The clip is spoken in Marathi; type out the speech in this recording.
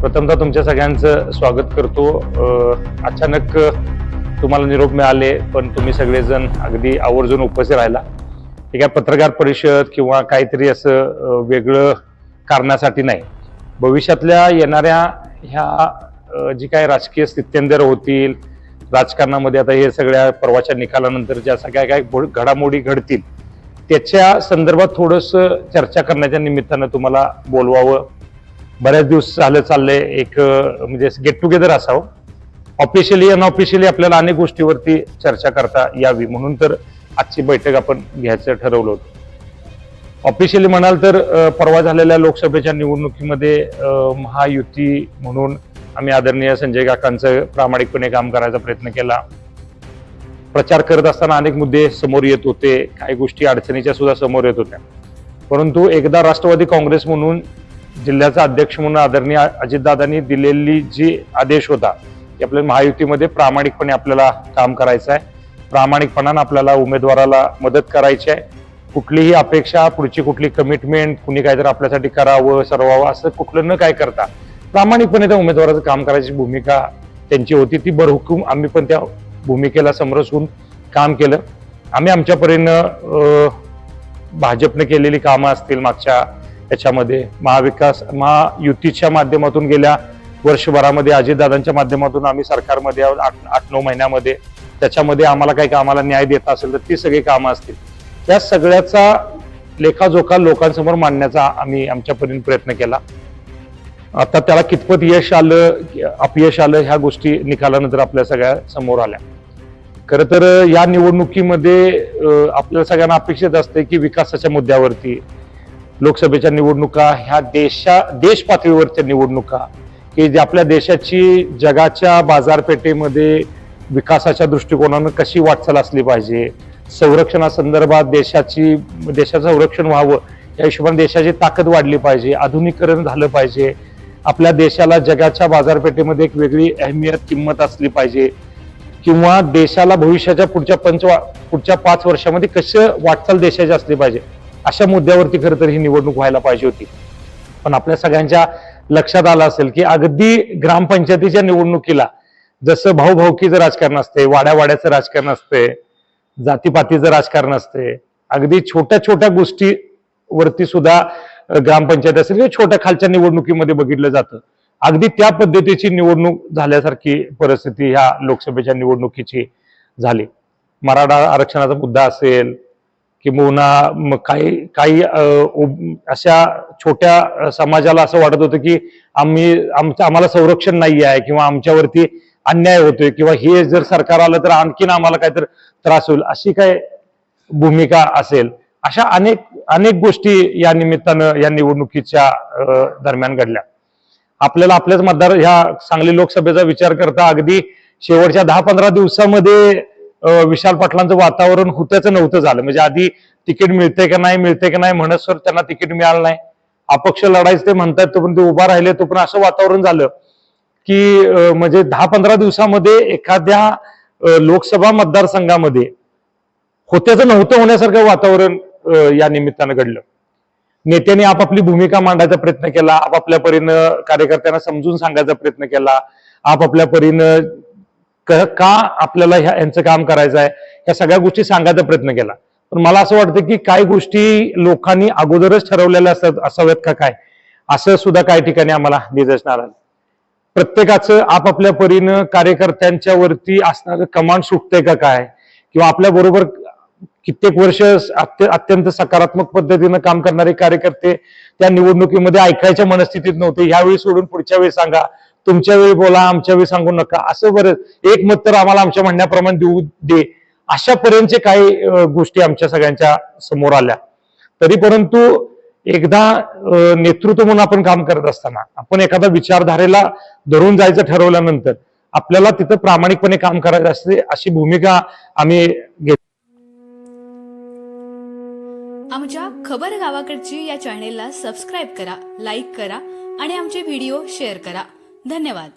प्रथमतः तुमच्या सगळ्यांचं स्वागत करतो. अचानक तुम्हाला निरोप मिळाले पण तुम्ही सगळेजण अगदी आवर्जून उपस्थित राहिला. ठीक आहे पत्रकार परिषद किंवा काहीतरी असं वेगळं कारणासाठी नाही. भविष्यातल्या येणाऱ्या ह्या जी काय राजकीय स्थित्यंतर होतील राजकारणामध्ये आता हे सगळ्या परवाच्या निकालानंतर ज्या सगळ्या काय घो- घडामोडी घडतील त्याच्या संदर्भात थोडंसं चर्चा करण्याच्या निमित्तानं तुम्हाला बोलवावं. बऱ्याच दिवस झालं चाललंय एक म्हणजे गेट टुगेदर असावं. ऑफिशियली अनऑफिशियली आपल्याला अनेक गोष्टीवरती चर्चा करता यावी. म्हणून तर आजची बैठक आपण घ्यायचं ठरवलं होतं. ऑफिशियली म्हणाल तर परवा झालेल्या लोकसभेच्या निवडणुकीमध्ये महायुती म्हणून आम्ही आदरणीय संजय काकांचं प्रामाणिकपणे काम करायचा प्रयत्न केला. प्रचार करत असताना अनेक मुद्दे समोर येत होते. काही गोष्टी अडचणीच्या सुद्धा समोर येत होत्या. परंतु एकदा राष्ट्रवादी काँग्रेस म्हणून जिल्ह्याचा अध्यक्ष म्हणून आदरणीय अजितदादांनी दिलेली जी आदेश होता की आपल्या महायुतीमध्ये प्रामाणिकपणे आपल्याला काम करायचं आहे. प्रामाणिकपणानं आपल्याला उमेदवाराला मदत करायची आहे. कुठलीही अपेक्षा पुढची कुठली कमिटमेंट कुणी काहीतरी आपल्यासाठी करावं सरवावं असं कुठलं न काय करता प्रामाणिकपणे त्या उमेदवाराचं काम करायची भूमिका त्यांची होती. ती बरहुकूम आम्ही पण त्या भूमिकेला समरस होऊन काम केलं. आम्ही आमच्या परीनं भाजपने केलेली कामं असतील मागच्या त्याच्यामध्ये महाविकास महायुतीच्या माध्यमातून गेल्या वर्षभरामध्ये अजितदादांच्या माध्यमातून आम्ही सरकारमध्ये आहोत आठ आठ नऊ महिन्यामध्ये. त्याच्यामध्ये आम्हाला काही कामाला न्याय देत असेल तर ती सगळी कामं असतील. त्या सगळ्याचा लेखाजोखा लोकांसमोर मांडण्याचा आम्ही आमच्या परीने प्रयत्न केला. आता त्याला कितपत यश आलं अपयश आलं ह्या गोष्टी निकालानंतर आपल्या सगळ्या समोर आल्या. खरं तर या निवडणुकीमध्ये आपल्या सगळ्यांना अपेक्षित असते की विकासाच्या मुद्द्यावरती लोकसभेच्या निवडणुका ह्या देशा देश पातळीवरच्या निवडणुका की जे आपल्या देशाची जगाच्या बाजारपेठेमध्ये विकासाच्या दृष्टिकोनानं कशी वाटचाल असली पाहिजे संरक्षणासंदर्भात देशाची देशाचं संरक्षण व्हावं या हिशोबाने देशाची ताकद वाढली पाहिजे आधुनिकीकरण झालं पाहिजे आपल्या देशाला जगाच्या बाजारपेठेमध्ये एक वेगळी अहमियत किंमत असली पाहिजे किंवा देशाला भविष्याच्या पुढच्या पंच पुढच्या पाच वर्षामध्ये कसं वाटचाल देशाची असली पाहिजे. अशा मुद्द्यावरती खरं तर ही निवडणूक व्हायला पाहिजे होती. पण आपल्या सगळ्यांच्या लक्षात आलं असेल की अगदी ग्रामपंचायतीच्या निवडणुकीला जसं भाऊभाऊकीचं राजकारण असते वाड्यावाड्याचं राजकारण असते जातीपातीचं राजकारण असते अगदी छोट्या छोट्या गोष्टीवरती सुद्धा ग्रामपंचायत असेल किंवा छोट्या खालच्या निवडणुकीमध्ये बघितलं जातं. अगदी त्या पद्धतीची निवडणूक झाल्यासारखी परिस्थिती ह्या लोकसभेच्या निवडणुकीची झाली. मराठा आरक्षणाचा मुद्दा असेल किंबहुना काही काही अशा छोट्या समाजाला असं वाटत होतं की आम्ही आमचं आम्हाला संरक्षण नाही आहे किंवा आमच्यावरती अन्याय होतोय किंवा हे जर सरकार आलं तर आणखीन आम्हाला काहीतरी त्रास होईल अशी काय भूमिका असेल? अशा अनेक अनेक गोष्टी या निमित्तानं या निवडणुकीच्या दरम्यान घडल्या. आपल्याला आपल्याच मतदार ह्या सांगली लोकसभेचा विचार करता अगदी शेवटच्या दहा पंधरा दिवसामध्ये विशाल पाटलांचं वातावरण होत्याचं नव्हतं झालं. म्हणजे आधी तिकीट मिळते का नाही मिळते का नाही म्हणत सर त्यांना तिकीट मिळालं नाही. अपक्ष लढायचं ते म्हणतात पण ते उभा राहिले तोपर्यंत असं वातावरण झालं की म्हणजे दहा पंधरा दिवसामध्ये एखाद्या लोकसभा मतदारसंघामध्ये होत्याचं नव्हतं होण्यासारखं वातावरण या निमित्तानं घडलं. नेत्यांनी आपापली भूमिका मांडायचा प्रयत्न केला आपापल्या परीनं कार्यकर्त्यांना समजून सांगायचा प्रयत्न केला आपापल्या परीनं का आपल्याला ह्या यांचं काम करायचं आहे? या सगळ्या गोष्टी सांगायचा प्रयत्न केला. पण मला असं वाटतं की काही गोष्टी लोकांनी अगोदरच ठरवलेल्या असतात असाव्यात का काय? असं सुद्धा काही ठिकाणी आम्हाला निदर्शनाला आलं. प्रत्येकाचं आपापल्या परीनं कार्यकर्त्यांच्या वरती असणारं कमांड सुटतंय का काय? किंवा आपल्या बरोबर कित्येक वर्ष अत्यंत सकारात्मक पद्धतीनं काम करणारे कार्यकर्ते त्या निवडणुकीमध्ये ऐकायच्या मनस्थितीत नव्हते. ह्यावेळी सोडून पुढच्या वेळी सांगा. तुमच्या वेळी बोला आमच्या वेळी सांगू नका. असं बरं एक मत तर आम्हाला आमच्या म्हणण्याप्रमाणे देऊ दे. अशा पर्यंतचे काही गोष्टी आमच्या सगळ्यांच्या समोर आल्या. तरी परंतु एकदा नेतृत्व म्हणून आपण काम करत असताना आपण एखाद्या विचारधारेला धरून जायचं ठरवल्यानंतर आपल्याला तिथं प्रामाणिकपणे काम करायचं असते अशी भूमिका आम्ही घेतली आमच्या खबर गावाकडची या चॅनेलला सबस्क्राईब करा लाईक करा आणि आमचे व्हिडिओ शेअर करा. धन्यवाद.